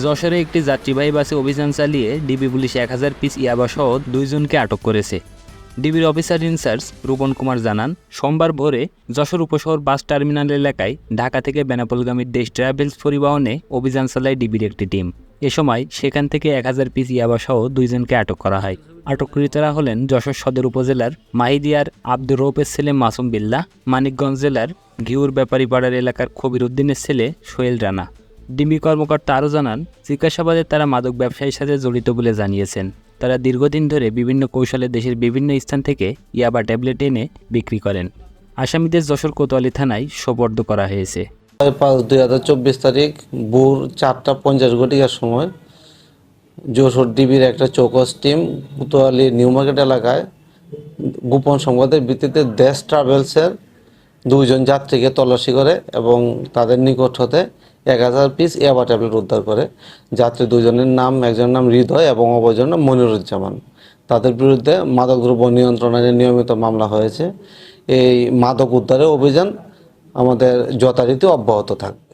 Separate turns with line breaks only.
যশোরে একটি যাত্রীবাহী বাসে অভিযান চালিয়ে ডিবি পুলিশ এক হাজার পিস ইয়াবা সহ দুইজনকে আটক করেছে। ডিবির অফিসার ইনচার্জ রূপন কুমার জানান, সোমবার ভোরে যশোর উপশহর বাস টার্মিনাল এলাকায় ঢাকা থেকে বেনাপোলগামী দেশ ট্রাভেলস পরিবহনে অভিযান চালায় ডিবির একটি টিম। এ সময় সেখান থেকে এক হাজার পিস ইয়াবা সহ দুইজনকে আটক করা হয়। আটককৃতরা হলেন যশোর সদর উপজেলার মাহিদিয়ার আব্দুর রৌফের ছেলে মাসুম বিল্লা মানিকগঞ্জ জেলার ঘিউর ব্যাপারী পাড়ার এলাকার কবির উদ্দিনের ছেলে সোহেল রানা। ডিবি কর্মকর্তা আরও জানান, জিজ্ঞাসাবাদে তারা মাদক ব্যবসায়ীর সাথে জড়িত বলে জানিয়েছেন। তারা দীর্ঘদিন ধরে বিভিন্ন কৌশলে দেশের বিভিন্ন স্থান থেকে ইয়াবা ট্যাবলেট এনে বিক্রি করেন। আসামিদের যশোর কোতোয়ালি থানায় সোপর্দ করা হয়েছে।
পাঁচ দুই হাজার চব্বিশ তারিখ ভোর চারটা পঞ্চাশ ঘটিকার সময় যশোর ডিবির একটা চৌকস টিম কোতোয়ালি নিউ মার্কেট এলাকায় গোপন সংবাদের ভিত্তিতে দেশ ট্রাভেলসের দুইজন যাত্রীকে তল্লাশি করে এবং তাদের নিকট হতে এক হাজার পিস এয়াবা ট্যাবলেট উদ্ধার করে। যাত্রী দুজনের নাম, একজনের নাম হৃদয় এবং অপরজনের নাম মনিরুজ্জামান। তাদের বিরুদ্ধে মাদকদ্রব্য নিয়ন্ত্রণ আইনে নিয়মিত মামলা হয়েছে। এই মাদক উদ্ধারে অভিযান আমাদের যথারীতি অব্যাহত থাকবে